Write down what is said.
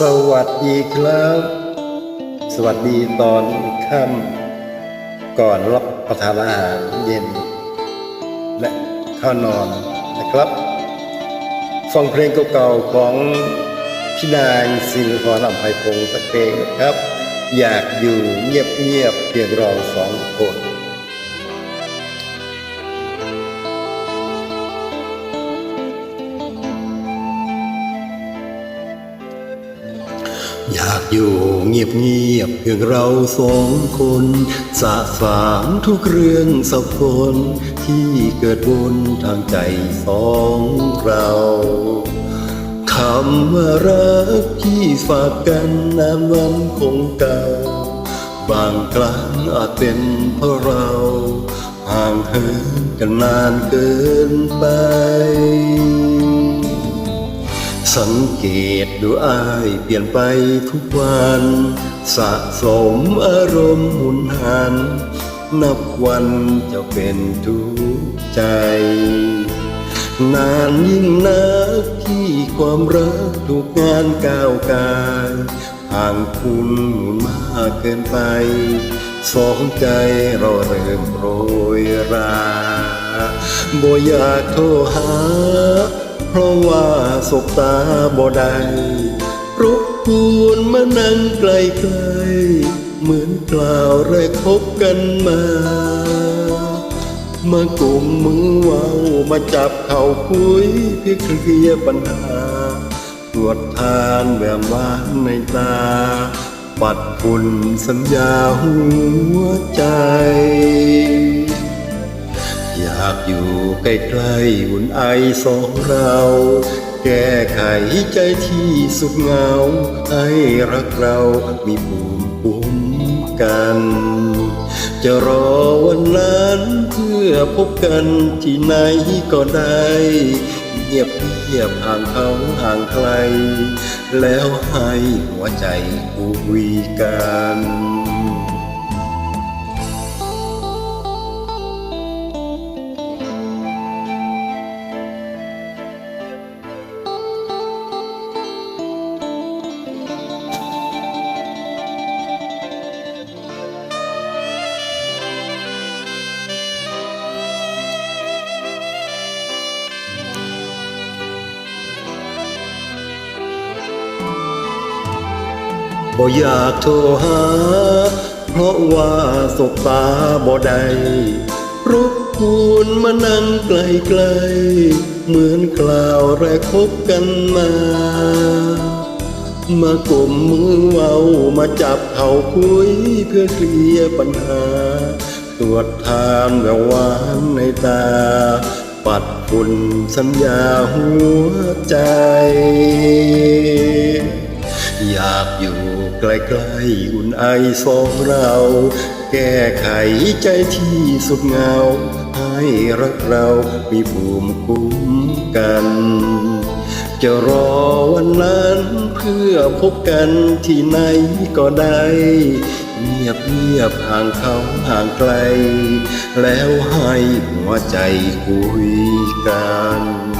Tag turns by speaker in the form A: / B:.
A: สวัสดีครับ สวัสดีตอนค่ำก่อนรับประทานอาหารเย็น และเข้านอนนะครับ ฟังเพลงเก่าๆของพี่นางสิริพรลำไพพงศ์สักเพลงนะครับ อยากอยู่เงียบๆเพียงเราสองคน อยากอยู่เงียบเงียบเพียงเราสองคนสะสางทุกเรื่องสับสนที่เกิดวนทางใจสองเราคำว่ารักที่ฝากกันนานวันคงเก่า บางครั้งอาจเป็นเพราะเราห่างเหินกันนานเกินไป สังเกตดูอายเปลี่ยนไปทุกวัน สะสมอารมณ์หมุนหัน นับวันจะเป็นทุกข์ใจ นานยิ่งนักที่ความรักถูกงานก้าวกายห่างคุณหมุนมากเกินไป สองใจเราเริ่มโรยราบ่อยากโทรหา เพราะว่าสบตาบ่ได้รบกวนมานั่งไกลๆเหมือนกล่าวแรกพบกันมา มากลุ่มมือเว้ามาจับเข่าคุยเพื่อเคลียปัญหาตรวจทานแวววานในตา ปัดฝุ่นสัญญาหัวใจ อยู่ใกล้ๆอุ่นไอสองเรา แก้ไขใจที่สุดเหงา ให้รักเรามีภูมิคุ้มกัน จะรอวันนั้นเพื่อพบกันที่ไหนก็ได้เงียบเงียบห่างเขาห่างใครแล้วให้หัวใจคุยกัน บ่อยากโทรหา เพราะว่าสบตาบ่ได้รบกวนมานั่งไกลๆ เหมือนคราวแรกพบกันมา มากลมมือเว้ามาจับเข่าคุยเพื่อเคลียปัญหา ตรวจทานแวววานในตา ปัดฝุ่นสัญญาหัวใจ อยากอยู่ ใกล้ๆอุ่นไอสองเรา แก้ไขใจที่สุดเหงา ให้รักเรามีภูมิคุ้มกัน จะรอวันนั้นเพื่อพบกันที่ไหนก็ได้เงียบเงียบห่างเขาห่างไกล แล้วให้หัวใจคุยกัน